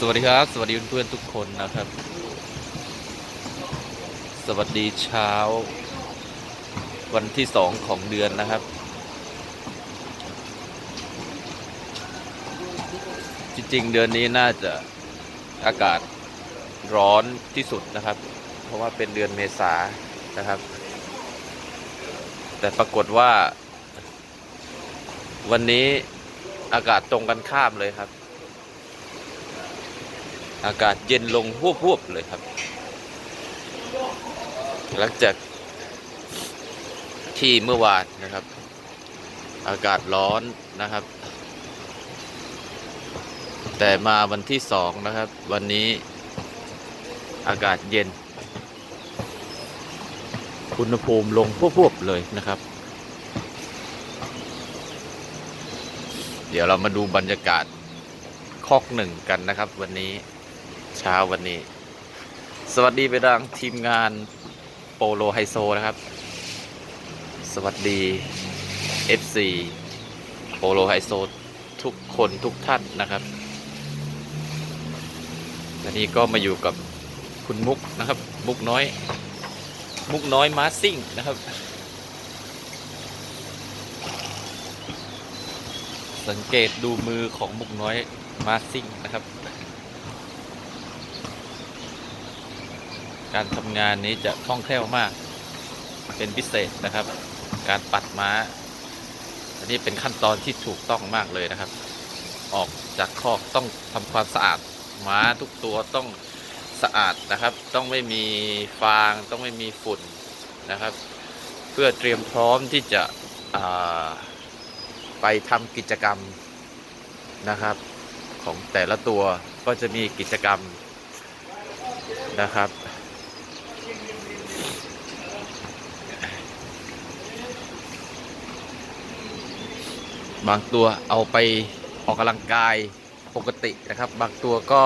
สวัสดีครับ สวัสดีเพื่อนๆทุกคนนะครับ สวัสดีเช้า วันที่สองของเดือนนะครับ จริงๆ เดือนนี้น่าจะอากาศร้อนที่สุดนะครับ เพราะว่าเป็นเดือนเมษานะครับ แต่ปรากฏว่า วันนี้อากาศตรงกันข้ามเลยครับ อากาศเย็นลงหวบๆเลยครับ หลังจากที่เมื่อวานนะครับ อากาศร้อนนะครับ แต่มาวันที่สองนะครับ วันนี้อากาศเย็น อุณหภูมิลงพวบๆเลยนะครับ เดี๋ยวเรามาดูบรรยากาศคอกหนึ่งกันนะครับ วันนี้ เช้าวันนี้ สวัสดีไปดังทีมงานโปโลไฮโซนะครับ สวัสดี FC โปโลไฮโซทุกคนทุกท่านนะครับวันนี้ก็มาอยู่กับคุณมุกนะครับ มุกน้อย มุกน้อยมาซิ่งนะครับ สังเกตดูมือของมุกน้อยมาซิ่งนะครับ การทำงานนี้จะคล่องแคล่วมาก เป็นพิเศษนะครับ การปัดม้า อันนี้เป็นขั้นตอนที่ถูกต้องมากเลยนะครับ ออกจากคอกต้องทำความสะอาดม้าทุกตัวต้องสะอาดนะครับ ต้องไม่มีฟางต้องไม่มีฝุ่นนะครับ เพื่อเตรียมพร้อมที่จะไปทำกิจกรรมนะครับ ของแต่ละตัวก็จะมีกิจกรรมนะครับ บางตัวเอาไปออกกำลังกายปกตินะครับ บางตัวก็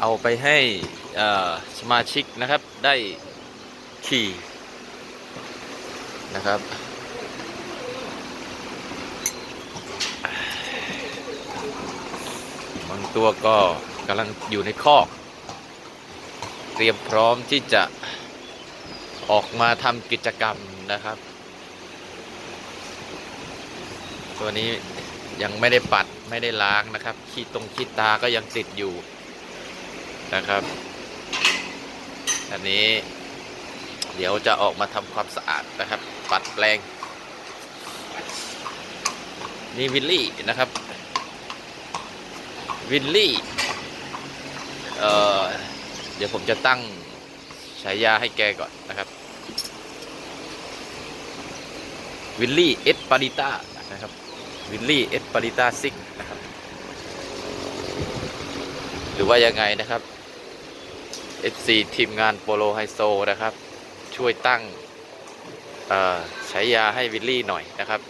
เอาไปให้สมาชิกนะครับได้ขี่นะครับบางตัวก็กำลังอยู่ในคอก เตรียมพร้อมที่จะออกมาทำกิจกรรมนะครับ ตัวนี้ยังไม่ได้ปัดไม่ได้ล้างนะครับ ขี้ตรงขี้ตาก็ยังติดอยู่นะครับ อันนี้ เดี๋ยวจะออกมาทำความสะอาดนะครับ ปัดแปลง นี่วิลลี่นะครับ วิลลี่ เอ่อ เดี๋ยวผมจะตั้งฉายาให้แกก่อนนะครับ วิลลี่ เอสปาริต้านะครับ วิลลี่เอสปาริต้าซิกนะครับ หรือว่ายังไงนะครับ FC ทีมงานโปโลไฮโซนะครับ ช่วยตั้งเอ่อฉายาให้วิลลี่หน่อยนะครับ